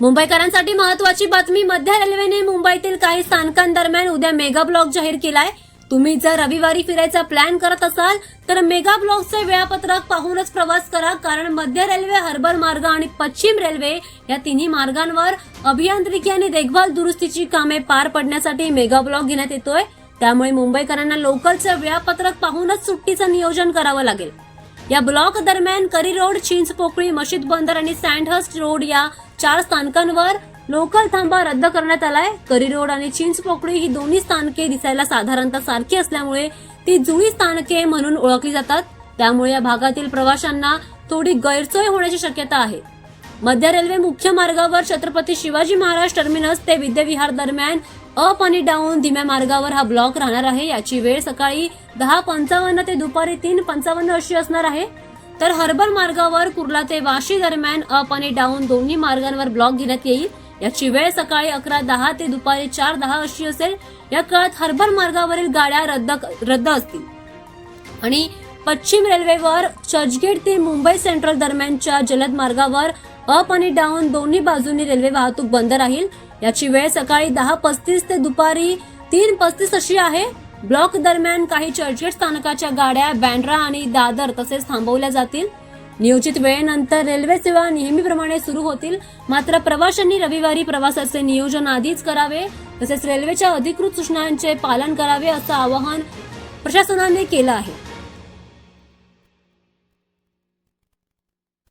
मुंबईकरांसाठी महत्वाची बातमी मध्य रेल्वेने मुंबईतील काही स्थानकांदरम्यान उद्या मेगा ब्लॉक जाहीर केलाय. तुम्ही जर रविवारी फिरायचा प्लॅन करत असाल तर मेगा ब्लॉकचे वेळापत्रक पाहूनच प्रवास करा कारण मध्य रेल्वे हार्बर मार्ग आणि पश्चिम रेल्वे या तिन्ही मार्गांवर अभियांत्रिकी आणि देखभाल दुरुस्तीची कामे पार पडण्यासाठी मेगा ब्लॉक घेण्यात येतोय. त्यामुळे मुंबईकरांना लोकलचं वेळापत्रक पाहूनच सुट्टीचं नियोजन करावं लागेल. या ब्लॉक दरम्यान करी रोड चिंचपोकळी मशीद बंदर आणि सँडहर्स्ट रोड या चार स्थानकांवर लोकल थांबा रद्द करण्यात आलाय. करी रोड आणि चिंचपोकळी ही दोन्ही स्थानके दिसायला साधारणतः सारखी असल्यामुळे ती जुळी स्थानके म्हणून ओळखली जातात. त्यामुळे या भागातील प्रवाशांना थोडी गैरसोय होण्याची शक्यता आहे. मध्य रेल्वे मुख्य मार्गावर छत्रपती शिवाजी महाराज टर्मिनस ते विद्याविहार दरम्यान अप आणि डाऊन धीम्या मार्गावर हा ब्लॉक राहणार आहे. याची वेळ सकाळी दहा पंचावन्न ते दुपारी तीन पंचावन्न अशी असणार आहे. तर हर्बल मार्गावर कुर्ला ते वाशी दरम्यान अप आणि डाऊन दोन्ही मार्गांवर ब्लॉक घेण्यात येईल. याची वेळ सकाळी अकरा दहा ते दुपारी चार दहा अशी असेल. या काळात हर्बल मार्गावरील गाड्या रद्द रद्द असतील. आणि पश्चिम रेल्वेवर चर्चगेट ते मुंबई सेंट्रल दरम्यानच्या जलद मार्गावर अप आणि डाऊन दोन्ही बाजूनी रेल्वे वाहतूक बंद राहील. याची वेळ सकाळी दहा पस्तीस ते दुपारी तीन पस्तीस अशी आहे. ब्लॉक दरम्यान काही चर्चगेट स्थानकाच्या गाड्या बँड्रा आणि दादर तसेच थांबवल्या जातील. नियोजित वेळेनंतर रेल्वे सेवा नेहमीप्रमाणे सुरू होतील. मात्र प्रवाशांनी रविवारी प्रवासाचे नियोजन आधीच करावे तसेच रेल्वेच्या अधिकृत सूचनांचे पालन करावे असं आवाहन प्रशासनाने केलं आहे.